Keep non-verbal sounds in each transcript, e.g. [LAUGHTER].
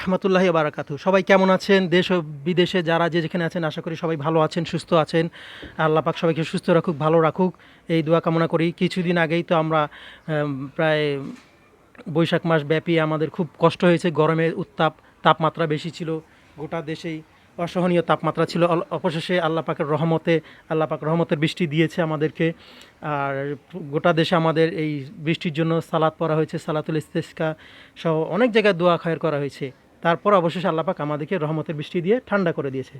রহমতুল্লাহি বারাকাতু সবাই কেমন আছেন? দেশ ও বিদেশে যারা যে যেখানে আছেন, আশা করি সবাই ভালো আছেন, সুস্থ আছেন। আল্লাহ পাক সবাইকে সুস্থ রাখুক, ভালো রাখুক। এই দোয়া কামনা করি। কিছুদিন আগেই তো আমরা প্রায় বৈশাখ মাস ব্যাপী আমাদের খুব কষ্ট হয়েছে। গরমের উত্তাপ, তাপমাত্রা বেশি ছিল। গোটা দেশেই অসহনীয় তাপমাত্রা ছিল। অবশেষে আল্লাহ পাকের রহমতে, আল্লাহ পাক রহমতের বৃষ্টি দিয়েছে আমাদেরকে। আর গোটা দেশে আমাদের এই বৃষ্টির জন্য সালাত পড়া হয়েছে, সালাতুল ইস্তেস্কা সহ অনেক জায়গায় দোয়া খায়ের করা হয়েছে। তারপর অবশেষে আল্লাপাক আমাদেরকে রহমতের বৃষ্টি দিয়ে ঠান্ডা করে দিয়েছে।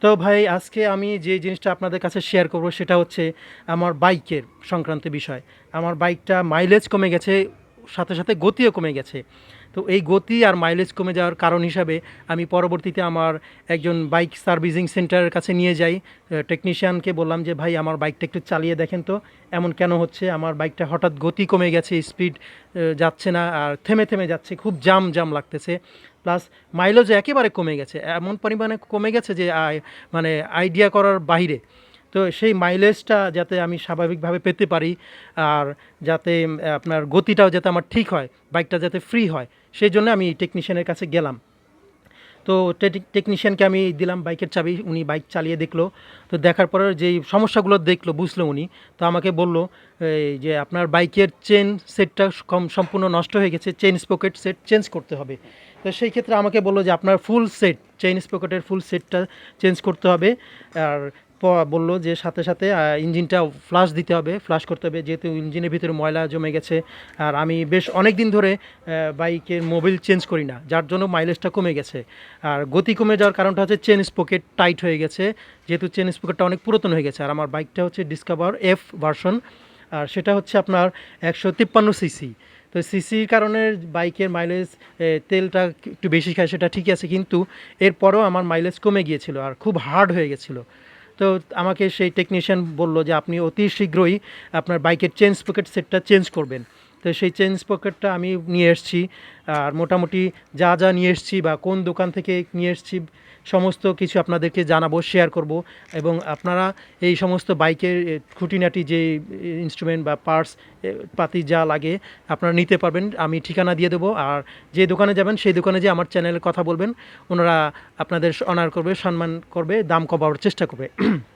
তো ভাই, আজকে আমি যে জিনিসটা আপনাদের কাছে শেয়ার করব সেটা হচ্ছে আমার বাইকের সংক্রান্ত বিষয়। আমার বাইকটা মাইলেজ কমে গেছে সাথে সাথে গতিও কমে গেছে। তো এই গতি আর মাইলেজ কমে যাওয়ার কারণ হিসাবে আমি পরবর্তীতে আমার একজন বাইক সার্ভিসিং সেন্টারের কাছে নিয়ে যাই। টেকনিশিয়ানকে বললাম যে, ভাই, আমার বাইকটা একটু চালিয়ে দেখেন তো, এমন কেন হচ্ছে? আমার বাইকটা হঠাৎ গতি কমে গেছে স্পিড যাচ্ছে না, আর থেমে থেমে যাচ্ছে, খুব জাম জাম লাগতেছে। প্লাস মাইলেজ একেবারে কমে গেছে। এমন পরিমাণে কমে গেছে যে মানে আইডিয়া করার বাইরে তো সেই মাইলেজটা যাতে আমি স্বাভাবিকভাবে পেতে পারি আর যাতে আপনার গতিটাও যাতে আমার ঠিক হয় বাইকটা যাতে ফ্রি হয়, সেই জন্য আমি টেকনিশিয়ানের কাছে গেলাম। তো টেকনিশিয়ানকে আমি দিলাম বাইকের চাবি, উনি বাইক চালিয়ে দেখল। তো দেখার পরে যেই সমস্যাগুলো দেখল, বুঝলো উনি, তো আমাকে বলল, এই যে আপনার বাইকের চেন সেটটা কম, সম্পূর্ণ নষ্ট হয়ে গেছে চেন স্পকেট সেট চেঞ্জ করতে হবে। তো সেই ক্ষেত্রে আমাকে বলল যে, আপনার ফুল সেট চেইন স্পকেটের ফুল সেটটা চেঞ্জ করতে হবে। আর বলল যে সাথে সাথে ইঞ্জিনটা ফ্লাশ দিতে হবে ফ্লাশ করতে হবে। যেহেতু ইঞ্জিনের ভিতরে ময়লা জমে গেছে, আর আমি বেশ অনেক দিন ধরে বাইকের মোবিল চেঞ্জ করি না, যার জন্য মাইলেজটা কমে গেছে। আর গতি কমে যাওয়ার কারণটা হচ্ছে চেন স্পকেট টাইট হয়ে গেছে। যেহেতু চেন স্পকেটটা অনেক পুরাতন হয়ে গেছে, আর আমার বাইকটা হচ্ছে ডিসকভার এফ ভার্সন আর সেটা হচ্ছে আপনার একশো তিপ্পান্ন সিসি তো সিসির কারণে বাইকের মাইলেজ তেলটা একটু বেশি খায়, সেটা ঠিক আছে, কিন্তু এরপরেও আমার মাইলেজ কমে গিয়েছিল, আর খুব হার্ড হয়ে গেছিল। তো আমাকে সেই টেকনিশিয়ান বলল যে, আপনি অতি শীঘ্রই আপনার বাইকের চেঞ্জ পকেট সেটটা চেঞ্জ করবেন। তো সেই চেঞ্জ পকেটটা আমি নিয়ে এসেছি। আর মোটামুটি যা যা নিয়ে এসেছি বা কোন দোকান থেকে নিয়ে এসেছি সমস্ত কিছু আপনাদেরকে জানাব শেয়ার করব এবং আপনারা এই সমস্ত বাইকের খুঁটিনাটি যে ইনস্ট্রুমেন্ট বা পার্টস পাতি যা লাগে আপনারা নিতে পারবেন। আমি ঠিকানা দিয়ে দেবো আর যে দোকানে যাবেন সেই দোকানে যে আমার চ্যানেলে কথা বলবেন। ওনারা আপনাদের অনার করবে, সম্মান করবে, দাম কমাবার চেষ্টা করবে। [CLEARS THROAT]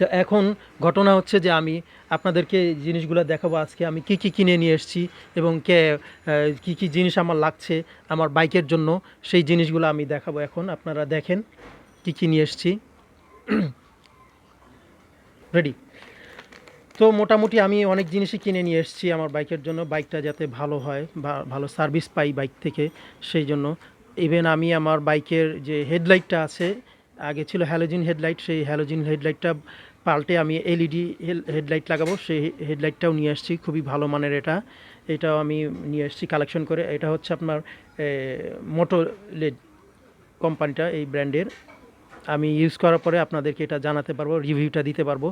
তো এখন ঘটনা হচ্ছে যে আমি আপনাদেরকে জিনিসগুলো দেখাবো আজকে। আমি কি কি কিনে নিয়ে এসেছি এবং কে কি কি জিনিস আমার লাগছে আমার বাইকের জন্য, সেই জিনিসগুলো আমি দেখাবো এখন। আপনারা দেখেন কি কি নিয়ে এসেছি। [CLEARS THROAT] রেডি তো মোটামুটি আমি অনেক জিনিসই কিনে নিয়ে এসেছি আমার বাইকের জন্য। বাইকটা যাতে ভালো হয় ভালো সার্ভিস পাই বাইক থেকে, সেই জন্য। ইভেন আমি আমার বাইকের যে হেডলাইটটা আছে, আগে ছিল হ্যালোজিন হেডলাইট সেই হ্যালোজিন হেডলাইটটা পাল্টে আমি এলইডি হেডলাইট লাগাবো। সেই হেডলাইটটাও নিয়ে আসছি, খুবই ভালো মানের এটা। এটাও আমি নিয়ে এসেছি কালেকশন করে। এটা হচ্ছে আপনার মোটো লেড কোম্পানিটা এই ব্র্যান্ডের। আমি ইউজ করার পরে আপনাদেরকে এটা জানাতে পারব, রিভিউটা দিতে পারব।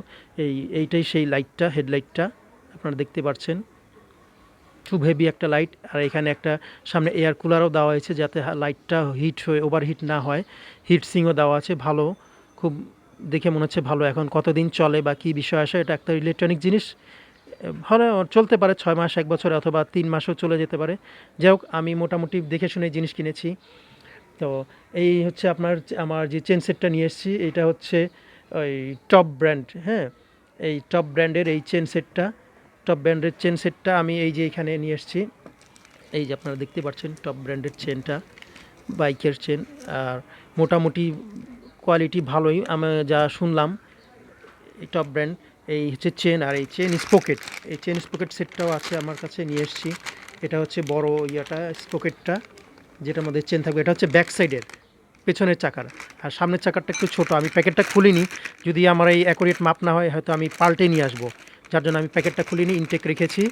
এই, এইটাই সেই লাইটটা, হেডলাইটটা আপনারা দেখতে পাচ্ছেন। খুব হেভি একটা লাইট আর এখানে একটা, সামনে এয়ার কুলারও দেওয়া হয়েছে যাতে লাইটটা হিট হয়ে ওভারহিট না হয়। হিট সিংও দেওয়া আছে, ভালো। খুব দেখে মনে হচ্ছে ভালো এখন কতদিন চলে বা কী বিষয় আসে, এটা একটা ইলেকট্রনিক জিনিস। ভালো চলতে পারে, ছয় মাস, এক বছর অথবা তিন মাসও চলে যেতে পারে। যাই হোক, আমি মোটামুটি দেখে শুনে জিনিস কিনেছি। তো এই হচ্ছে আপনার, আমার যে চেন সেটটা নিয়ে এসেছি, এটা হচ্ছে ওই টপ ব্র্যান্ড হ্যাঁ? এই টপ ব্র্যান্ডের এই চেন সেটটা টপ ব্র্যান্ডের চেন সেটটা আমি এই যে এখানে নিয়ে এসেছি। এই যে আপনারা দেখতে পাচ্ছেন টপ ব্র্যান্ডের চেনটা বাইকের চেন আর মোটামুটি কোয়ালিটি ভালোই, আমি যা শুনলাম টপ ব্র্যান্ড এই হচ্ছে চেন আর এই চেন স্পকেট এই চেন স্পকেট সেটটাও আছে আমার কাছে, নিয়ে এসেছি। এটা হচ্ছে বড় ইয়েটা স্পকেটটা যেটার মধ্যে চেন থাকবে। এটা হচ্ছে ব্যাক সাইডের পেছনের চাকার। আর সামনের চাকারটা একটু ছোট, আমি প্যাকেটটা খুলিনি। যদি আমার এই অ্যাকুরেট মাপ না হয়, হয়তো আমি পাল্টে নিয়ে আসব। যার জন্য আমি প্যাকেটটা খুলিনি ইনটেক রেখেছি।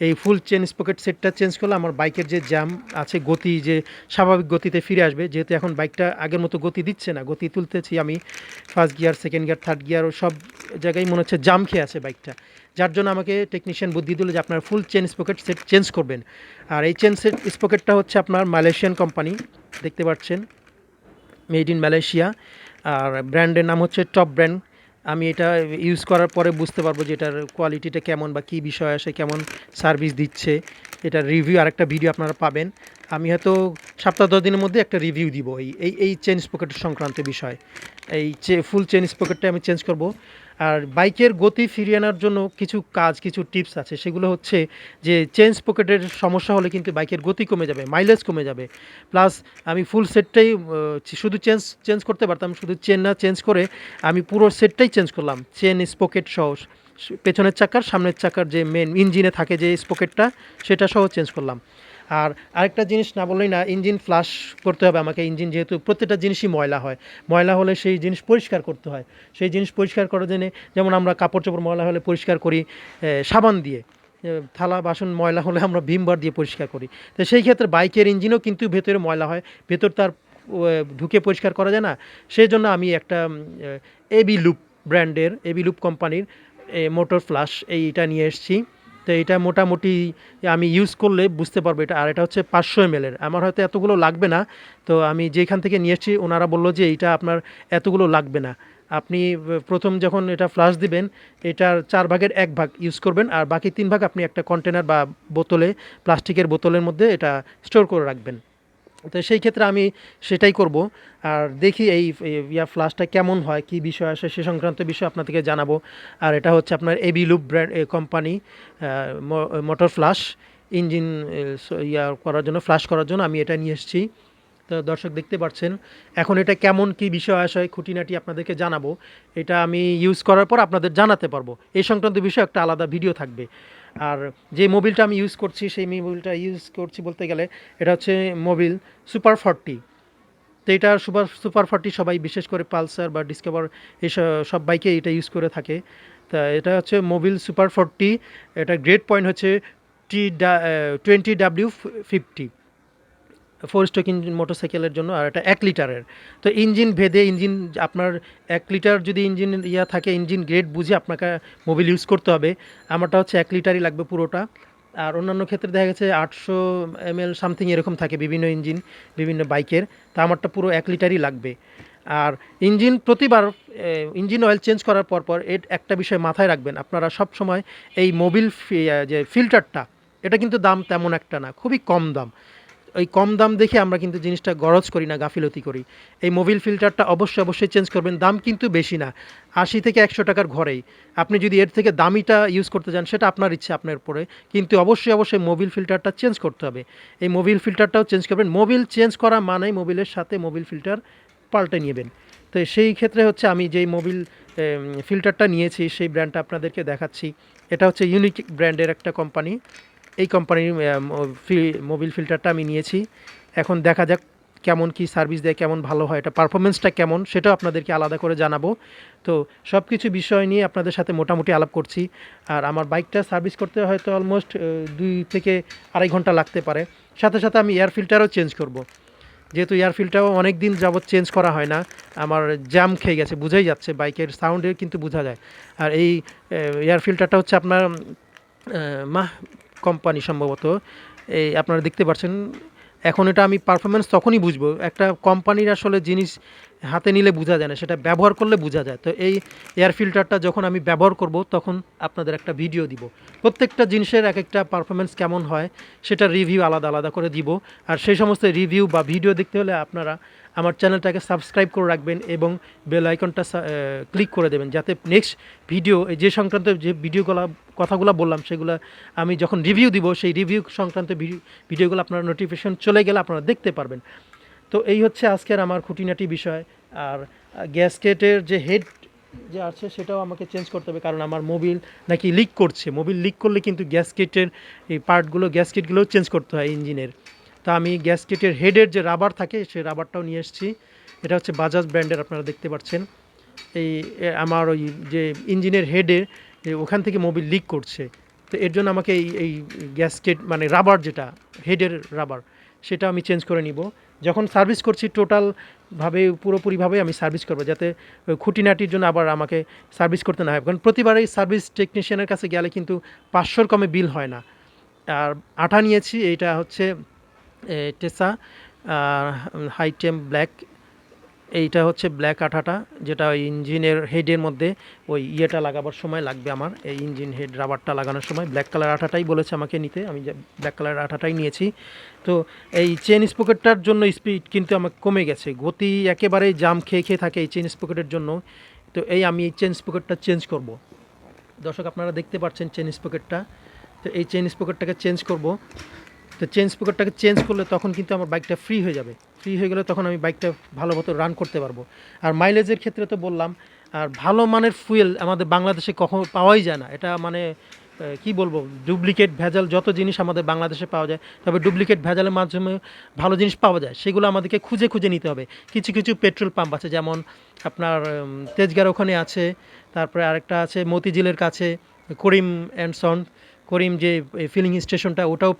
এই ফুল চেন স্পকেট সেটটা চেঞ্জ করলে আমার বাইকের যে জ্যাম আছে, গতি যে স্বাভাবিক গতিতে ফিরে আসবে, যেহেতু এখন বাইকটা আগের মতো গতি দিচ্ছে না, গতি তুলতেছি আমি first gear second gear third gear ও সব জায়গায় মনে হচ্ছে জাম খেয়ে আছে বাইকটা যার জন্য আমাকে টেকনিশিয়ান বুদ্ধি দিল যে আপনার full chain sprocket set change করবেন। আর এই চেন সেট স্পকেটটা হচ্ছে আপনার মালয়েশিয়ান কোম্পানি দেখতে পাচ্ছেন মেড ইন মালয়েশিয়া আর ব্র্যান্ডের নাম হচ্ছে টপ ব্র্যান্ড আমি এটা ইউজ করার পরে বুঝতে পারব যে এটার কোয়ালিটিটা কেমন বা কী বিষয় আসে, কেমন সার্ভিস দিচ্ছে। এটার রিভিউ আর একটা ভিডিও আপনারা পাবেন। আমি হয়তো সপ্তাহ দশ দিনের মধ্যে একটা রিভিউ দিব এই এই চেন স্পকেট সংক্রান্ত বিষয়। এই চে ফুল চেঞ্জ স্পকেটটা আমি চেঞ্জ করব। আর বাইকের গতি ফিরিয়ে আনার জন্য কিছু কাজ, কিছু টিপস আছে। সেগুলো হচ্ছে যে চেন পকেটের সমস্যা হলে কিন্তু বাইকের গতি কমে যাবে মাইলেজ কমে যাবে। প্লাস আমি ফুল সেটটাই শুধু চেঞ্জ চেঞ্জ করতে পারতাম, শুধু চেন না চেঞ্জ করে আমি পুরো সেটটাই চেঞ্জ করলাম। চেন স্পকেট সহ পেছনের চাকার, সামনের চাকার যে মেন ইঞ্জিনে থাকে যে স্পকেটটা সেটা সহ চেঞ্জ করলাম। আর আরেকটা জিনিস না বললেই না ইঞ্জিন ফ্লাশ করতে হবে আমাকে ইঞ্জিন যেহেতু প্রত্যেকটা জিনিসই ময়লা হয় ময়লা হলে সেই জিনিস পরিষ্কার করতে হয় সেই জিনিস পরিষ্কার করার জন্যে যেমন আমরা কাপড় চোপড় ময়লা হলে পরিষ্কার করি সাবান দিয়ে থালা বাসন ময়লা হলে আমরা ভিমবার দিয়ে পরিষ্কার করি তো সেই ক্ষেত্রে বাইকের ইঞ্জিনও কিন্তু ভেতরে ময়লা হয় ভেতর তার ঢুকে পরিষ্কার করা যায় না সেই জন্য আমি একটা এবি লুপ ব্র্যান্ডের এবি লুপ কোম্পানির মোটর ফ্লাশ এইটা নিয়ে এসেছি তো এটা মোটামুটি আমি ইউজ করলে বুঝতে পারব এটা। আর এটা হচ্ছে পাঁচশো এমএলের আমার হয়তো এতগুলো লাগবে না। তো আমি যেখান থেকে নিয়ে এসেছি, ওনারা বলল যে এটা আপনার এতগুলো লাগবে না। আপনি প্রথম যখন এটা ফ্লাশ দিবেন, এটার চার ভাগের এক ভাগ ইউজ করবেন। আর বাকি তিন ভাগ আপনি একটা কন্টেনার বা বোতলে প্লাস্টিকের বোতলের মধ্যে এটা স্টোর করে রাখবেন। তো সেই ক্ষেত্রে আমি সেটাই করব। আর দেখি এই ইয়া ফ্লাশটা কেমন হয়, কি বিষয় আসে সে সংক্রান্ত বিষয় আপনাদেরকে জানাব। আর এটা হচ্ছে আপনার AB loop brand company motor flush engine ইয়া করার জন্য ফ্লাশ করার জন্য আমি এটা নিয়ে এসেছি। তো দর্শক দেখতে পাচ্ছেন, এখন এটা কেমন, কি বিষয় আসে, খুঁটিনাটি আপনাদেরকে জানাব। এটা আমি ইউজ করার পর আপনাদের জানাতে পারব। এই সংক্রান্ত বিষয়ে একটা আলাদা ভিডিও থাকবে। আর যে মোবিলটা আমি ইউজ করছি, সেই মোবিলটা ইউজ করছি বলতে গেলে এটা হচ্ছে মোবিল সুপার ফর্টি। তো এটা সুপার সুপার ফর্টি সবাই, বিশেষ করে পালসার বা ডিসকভার এই সব বাইকে এটা ইউজ করে থাকে। তা এটা হচ্ছে মোবিল সুপার ফর্টি, এটা গ্রেট পয়েন্ট হচ্ছে টি twenty W fifty four engine মোটরসাইকেলের জন্য আর এটা এক লিটারের। তো ইঞ্জিন ভেদে ইঞ্জিন আপনার এক লিটার যদি ইঞ্জিন ইয়া থাকে, ইঞ্জিন গ্রেড বুঝে আপনাকে মোবিল ইউজ করতে হবে। আমারটা হচ্ছে এক লিটারই লাগবে পুরোটা। আর অন্যান্য ক্ষেত্রে দেখা গেছে আটশো এম এল সামথিং এরকম থাকে বিভিন্ন ইঞ্জিন, বিভিন্ন বাইকের। তা আমারটা পুরো এক লিটারই লাগবে। আর ইঞ্জিন প্রতিবার ইঞ্জিন অয়েল চেঞ্জ করার পর পর একটা বিষয় মাথায় রাখবেন। আপনারা সব সময় এই মোবিল যে ফিল্টারটা এটা কিন্তু দাম তেমন একটা না, খুবই কম দাম। ওই কম দাম দেখে আমরা কিন্তু জিনিসটা গরজ করি না, গাফিলতি করি। এই মোবিল ফিল্টারটা অবশ্যই অবশ্যই চেঞ্জ করবেন, দাম কিন্তু বেশি না। আশি থেকে একশো টাকার ঘরেই। আপনি যদি এর থেকে দামিটা ইউজ করতে চান, সেটা আপনার ইচ্ছে, আপনার উপরে। কিন্তু অবশ্যই অবশ্যই মোবিল ফিল্টারটা চেঞ্জ করতে হবে। এই মোবিল ফিল্টারটাও চেঞ্জ করবেন। মোবিল চেঞ্জ করা মানেই মোবিলের সাথে মোবিল ফিল্টার পাল্টে নেবেন। তো সেই ক্ষেত্রে হচ্ছে আমি যেই মোবিল ফিল্টারটা নিয়েছি, সেই ব্র্যান্ডটা আপনাদেরকে দেখাচ্ছি। এটা হচ্ছে ইউনিক ব্র্যান্ডের একটা কোম্পানি এই কোম্পানির মোবিল ফিল্টারটা আমি নিয়েছি। এখন দেখা যাক কেমন কি সার্ভিস দেয়, কেমন ভালো হয়, এটা পারফরমেন্সটা কেমন, সেটাও আপনাদেরকে আলাদা করে জানাব। তো সব কিছু বিষয় নিয়ে আপনাদের সাথে মোটামুটি আলাপ করছি। আর আমার বাইকটা সার্ভিস করতে হয়তো অলমোস্ট দুই থেকে আড়াই ঘণ্টা লাগতে পারে। সাথে সাথে আমি এয়ার ফিল্টারও চেঞ্জ করব। যেহেতু এয়ার ফিল্টারও অনেক দিন যাবৎ চেঞ্জ করা হয় না, আমার জ্যাম খেয়ে গেছে, বোঝাই যাচ্ছে বাইকের সাউন্ডে কিন্তু বোঝা যায়। আর এই এয়ার ফিল্টারটা হচ্ছে আপনার মাহ কোম্পানি সম্ভবত। এই আপনারা দেখতে পাচ্ছেন এখন এটা আমি পারফরমেন্স তখনই বুঝব। একটা কোম্পানির আসলে জিনিস হাতে নিলে বোঝা যায় না, সেটা ব্যবহার করলে বোঝা যায়। তো এই এয়ার ফিল্টারটা যখন আমি ব্যবহার করব, তখন আপনাদের একটা ভিডিও দিব। প্রত্যেকটা জিনিসের এক একটা পারফরমেন্স কেমন হয় সেটা রিভিউ আলাদা আলাদা করে দিব। আর সেই সমস্ত রিভিউ বা ভিডিও দেখতে হলে আপনারা আমার চ্যানেলটাকে সাবস্ক্রাইব করে রাখবেন এবং বেল আইকনটা ক্লিক করে দেবেন যাতে নেক্সট ভিডিও যে সংক্রান্ত যে ভিডিওগুলো কথাগুলো বললাম, সেগুলো আমি যখন রিভিউ দিব, সেই রিভিউ সংক্রান্ত ভিডিওগুলো আপনার নোটিফিকেশন চলে গেলে আপনারা দেখতে পারবেন। তো এই হচ্ছে আজকের আমার খুঁটিনাটি বিষয়। আর গ্যাসকেটের যে হেড যে আছে, সেটাও আমাকে চেঞ্জ করতে হবে, কারণ আমার মোবিল নাকি লিক করছে। মোবিল লিক করলে কিন্তু গ্যাসকেটের এই পার্টগুলো গ্যাসকেটগুলোও চেঞ্জ করতে হয় ইঞ্জিনের তা আমি গ্যাসকেটের হেডের যে রাবার থাকে সেই রাবারটাও নিয়ে এসেছি। এটা হচ্ছে বাজাজ ব্র্যান্ডের, আপনারা দেখতে পাচ্ছেন। এই আমার ওই যে ইঞ্জিনের হেডে ওখান থেকে মোবিল লিক করছে। তো এর জন্য আমাকে এই এই গ্যাসকেট মানে রাবার যেটা, হেডের রাবার, সেটা আমি চেঞ্জ করে নিব। যখন সার্ভিস করছি টোটালভাবে পুরোপুরিভাবে আমি সার্ভিস করব, যাতে খুঁটিনাটির জন্য আবার আমাকে সার্ভিস করতে না হয়। কারণ প্রতিবারই সার্ভিস টেকনিশিয়ানের কাছে গেলে কিন্তু পাঁচশোর কমে বিল হয় না। আর আঠা নিয়েছি, এইটা হচ্ছে টেসা হাইটেম ব্ল্যাক, এইটা হচ্ছে ব্ল্যাক আঠাটা, যেটা ওই ইঞ্জিনের হেডের মধ্যে ওই ইয়েটা লাগাবার সময় লাগবে আমার, এই ইঞ্জিন হেড রাবারটা লাগানোর সময়। ব্ল্যাক কালার আঠাটাই বলেছে আমাকে নিতে, আমি ব্ল্যাক কালার আঠাটাই নিয়েছি। তো এই চেন স্পকেটটার জন্য স্পিড কিন্তু আমার কমে গেছে, গতি একেবারেই জাম খেয়ে খেয়ে থাকে এই চেন স্পকেটের জন্য। তো এই আমি এই চেন স্পকেটটা চেঞ্জ করব। দর্শক, আপনারা দেখতে পাচ্ছেন চেন স্পকেটটা। তো এই চেন স্পকেটটাকে চেঞ্জ করব। তো চেঞ্জ স্পকেটটাকে চেঞ্জ করলে তখন কিন্তু আমার বাইকটা ফ্রি হয়ে যাবে। ফ্রি হয়ে গেলে তখন আমি বাইকটা ভালো মতো রান করতে পারব। আর মাইলেজের ক্ষেত্রে তো বললাম, আর ভালো মানের ফুয়েল আমাদের বাংলাদেশে কখনো পাওয়াই যায় না। এটা মানে কি বলব? ডুপ্লিকেট ভেজাল যত জিনিস আমাদের বাংলাদেশে পাওয়া যায়, তবে ডুপ্লিকেট ভেজালের মাধ্যমে ভালো জিনিস পাওয়া যায়, সেগুলো আমাদেরকে খুঁজে খুঁজে নিতে হবে। কিছু কিছু পেট্রোল পাম্প আছে, যেমন আপনার তেজগাঁর ওখানে আছে, তারপরে আরেকটা আছে মতিঝিলের কাছে, করিম অ্যান্ড সন করিম যে ফিলিং স্টেশনটা ওটাও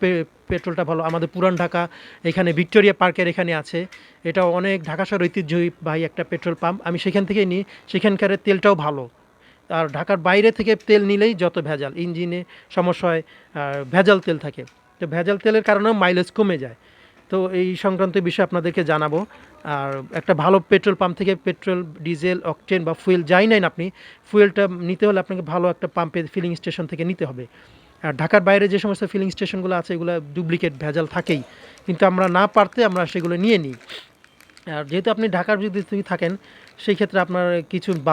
পেট্রোলটা ভালো। আমাদের পুরান ঢাকা, এখানে ভিক্টোরিয়া পার্কের এখানে আছে। এটাও অনেক ঢাকা শহর ঐতিহ্যবাহী একটা পেট্রোল পাম্প আমি সেখান থেকেই নিই। সেখানকার তেলটাও ভালো। আর ঢাকার বাইরে থেকে তেল নিলেই যত ভেজাল, ইঞ্জিনে সমস্যা হয় ভেজাল তেল থাকে। তো ভেজাল তেলের কারণেও মাইলেজ কমে যায়। তো এই সংক্রান্ত বিষয়ে আপনাদেরকে জানাব। আর একটা ভালো পেট্রোল পাম্প থেকে পেট্রোল ডিজেল অকটেন বা ফুয়েল যাই নেন আপনি ফুয়েলটা নিতে হলে আপনাকে ভালো একটা পাম্পের ফিলিং স্টেশন থেকে নিতে হবে। ঢাকার বাইরে যে সমস্ত ফিলিং স্টেশনগুলো আছে, এগুলো ডুপ্লিকেট ভেজাল থাকেই। কিন্তু আমরা না পারতে আমরা সেগুলো নিয়ে নিই। আর যেহেতু আপনি ঢাকার যদি থাকেন, সেই ক্ষেত্রে আপনার কিছু